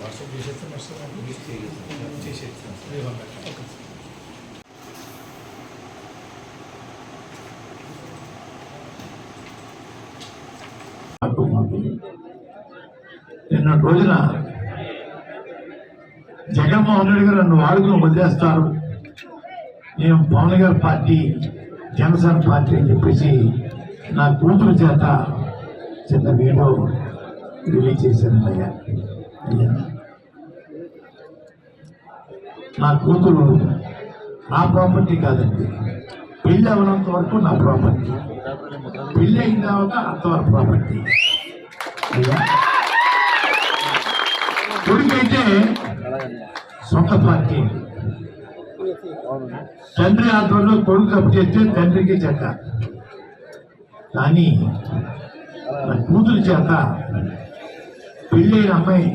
WhatsApp చేసేస్తాను వస్తాను చేసేస్తాను ఓకే మాకు మాకు నిన్న రోజున జగన్మోహన్ రెడ్డి గారు నన్ను వాడుకుని వదిలేస్తారు. నేను పవన్ గారి పార్టీ జనసేన పార్టీ అని చెప్పేసి నా కూతురు చేత చిన్న వీడియో రిలీజ్ చేశాను అయ్యా. అయ్యా నా కూతురు నా ప్రాపర్టీ కాదండి. పెళ్ళి అవనంత వరకు నా ప్రాపర్టీ. పెళ్ళి అయిన తర్వాత అంతవరకు ప్రాపర్టీ. అయ్యా. కొడుకైతే సొంత పార్టీ. తండ్రి ఆధ్వర్యంలో కొడుకు తప్పు చేస్తే తండ్రికి చెట్ట కానీ నా కూతురు చేత పెళ్ళైన అమ్మాయి.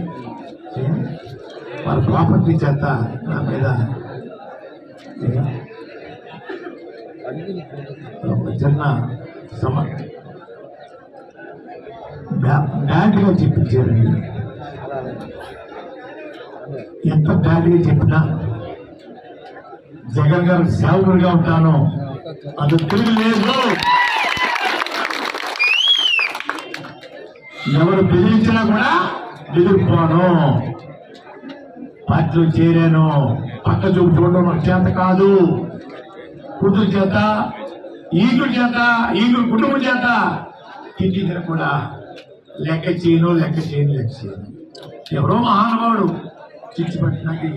వాళ్ళ ప్రాపర్టీ చేత నా మీద చిన్న సమ డాడీగా చెప్పించారండి ఎంత డాడీగా చెప్పినా జగన్ గారు సేవకుడిగా ఉంటాను. అది తిరిగి లేదు ఎవరు బెదిరించినా కూడా ఎదుర్కోను పార్టీలో చేరాను. పక్క చూపు చూడడం నాకు చేత కాదు. కూతురు చేత ఈగుడు చేత ఈగుడు కుటుంబం చేత తిట్టించిన కూడా లెక్క చేయను లెక్క చేయను లెక్క చేయను. ఎవరో మహానుభావుడు చిచ్చి పట్టినకి